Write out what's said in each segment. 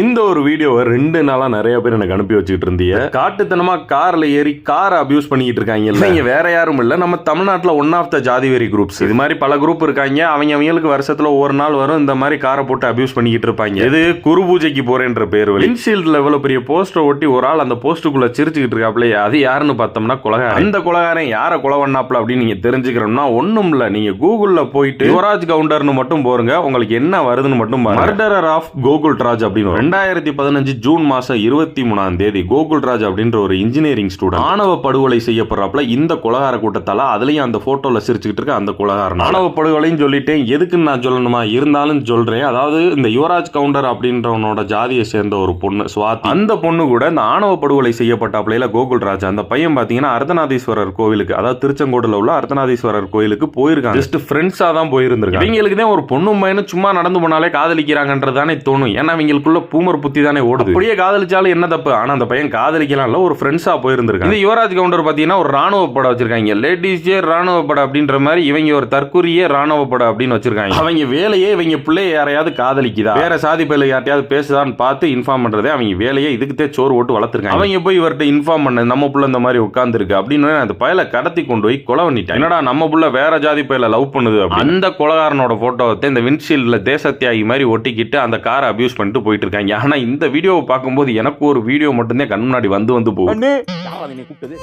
இந்த ஒரு வீடியோவை ரெண்டு நாளா நிறைய பேர் எனக்கு அனுப்பி வச்சுட்டு இருந்தீங்க. காட்டுத்தனமா கார்ல ஏறி காரை அபியூஸ் பண்ணிட்டு இருக்காங்க நீங்க வேற யாரும் இல்ல. நம்ம தமிழ்நாட்டுல ஒன் ஆஃப் த ஜாதிவெறி குரூப்ஸ் இது மாதிரி பல குரூப் இருக்காங்க. அவங்க அவங்களுக்கு வருஷத்துல ஒரு நாள் வரும் இந்த மாதிரி காரை போட்டு அபியூஸ் பண்ணிக்கிட்டு இருப்பாங்க. இது குரு பூஜைக்கு போறேன்ற பேர் வின்ஷீல்ட்ல எவ்வளவு பெரிய போஸ்டர் ஒட்டி ஒரு ஆள் அந்த போஸ்டுக்குள்ள சிரிச்சுக்கிட்டு இருக்காப்ல அது யாருன்னு பார்த்தோம்னா கொலகாரன். அந்த கொலகாரன் யாரை கொலை பண்ணாப்ல அப்படின்னு நீங்க தெரிஞ்சுக்கணும்னா ஒண்ணும் இல்ல. நீங்க கூகுள்ல போயிட்டு யுவராஜ் கவுண்டர்னு மட்டும் போருங்க. உங்களுக்கு என்ன வருதுன்னு மட்டும் மர்டரர் ஆஃப் கோகுல் ராஜ் அப்படின்னு. ரெண்டாயிரத்தி பதினஞ்சு ஜூன் மாசம் இருபத்தி மூணாம் தேதி கோகுல் ராஜ் அப்படின்ற ஒரு இன்ஜினியரிங் ஸ்டூடெண்ட் ஆணவ படுகொலை செய்யப்படுறாப்ல இந்த கொலகார கூட்டத்தால அதுலயும் அந்த போட்டோல சிரிச்சுக்கிட்டு இருக்க அந்த கொலகாரன் ஆணவ படுகொலைன்னு சொல்லிட்டேன். எதுக்குன்னு நான் சொல்லணுமா? இருந்தாலும் சொல்றேன். அதாவது இந்த யுவராஜ் கவுண்டர் அப்படின்றவனோட ஜாதியை சேர்ந்த ஒரு பொண்ணு சுவாதி. அந்த பொண்ணு கூட இந்த ஆணவ படுகொலை செய்யப்பட்டாப்ல கோகுல் ராஜ். அந்த பையன் பாத்தீங்கன்னா அர்த்தநாதீஸ்வரர் கோவிலுக்கு அதாவது திருச்செங்கோடுல உள்ள அர்த்தநாதீஸ்வரர் கோயிலுக்கு போயிருக்காங்க. ஜஸ்ட் ஃப்ரெண்ட்ஸா தான் போயிருந்திருக்காங்க. இவங்களுக்கு தான் ஒரு பொண்ணும் பையனும் சும்மா நடந்து போனாலே காதலிக்கிறாங்கன்றதானே தோணும். ஏன்னா அவங்களுக்குள்ள பூமர் புத்தி தானே ஓடுது. அப்படியே காதலிச்சாலும் என்ன தப்பு? ஆனா அந்த பையன் காதலிக்கலாம் இல்ல ஒரு ஃப்ரெண்ட்ஸா போயிருந்திருக்காங்க இந்த யுவராஜ் கவுண்டர் பாத்தீங்கன்னா ஒரு ராணுவ படம் வச்சிருக்காங்க. லேடிஸே ராணுவ படம் அப்படின்ற மாதிரி இவங்க ஒரு தற்கூரியே ராணுவ படம் அப்படின்னு வச்சிருக்காங்க. அவங்க வேலையே இவங்க பிள்ளைய யாரையாவது காதலிக்குதா? வேற சாதி பையில யார்ட்டையாவது பேசுதான்னு பார்த்து இன்ஃபார்ம் பண்றதே அவங்க வேலையே. இதுக்குத்தே சோறு ஓட்டு வளர்த்துருக்காங்க. அவங்க போய் இவர்கிட்ட இன்ஃபார்ம் பண்ண நம்ம புள்ள இந்த மாதிரி உட்கார்ந்துருக்கு அப்படின்னு அந்த பயலை கடத்தி கொண்டு போய் கொலை பண்ணிட்டாங்க. என்னடா நம்ம புள்ள வேற ஜாதி பையில லவ் பண்ணுது. அந்த கொலகாரனோட போட்டோவை இந்த விண்ட்ஷீல்ட்ல தேசத்தியாகி மாதிரி ஒட்டிக்கிட்டு அந்த காரை அபியூஸ் பண்ணிட்டு போயிட்டு இருக்காங்க. ஆனா இந்த வீடியோவை பார்க்கும்போது எனக்கு ஒரு வீடியோ மட்டும்தான் கண் முன்னாடி வந்து வந்து போகும் அண்ணே. யாராவது என்னை கூப்பிட்டது?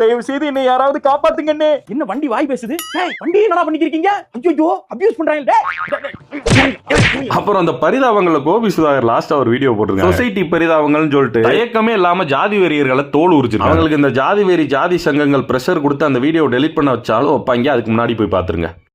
தயவு செய்து என்னை யாராவது காப்பாத்துங்க அண்ணே. என்ன வண்டி வாய் பேசுது? வண்டி என்னடா பண்ணிக்கிறீங்க ஐயோ அபியூஸ் பண்றாங்க. அப்புறம் அந்த பரிதாபங்கள்ல கோபி சுதாகர் லாஸ்டா ஒரு வீடியோ போட்டிருக்காங்க. சொசைட்டி பரிதாபங்கள்னு சொல்லிட்டு. தயக்கமே இல்லாம ஜாதி வெறியர்களை தோல் உரிச்சிருக்காங்க. அவங்களுக்கு இந்த ஜாதி வெறி ஜாதி சங்கங்கள் பிரஷர் கொடுத்து அந்த வீடியோ டெலிட் பண்ண வச்சாலும் வைப்பாங்க. அதுக்கு முன்னாடி போய் பாத்துருங்க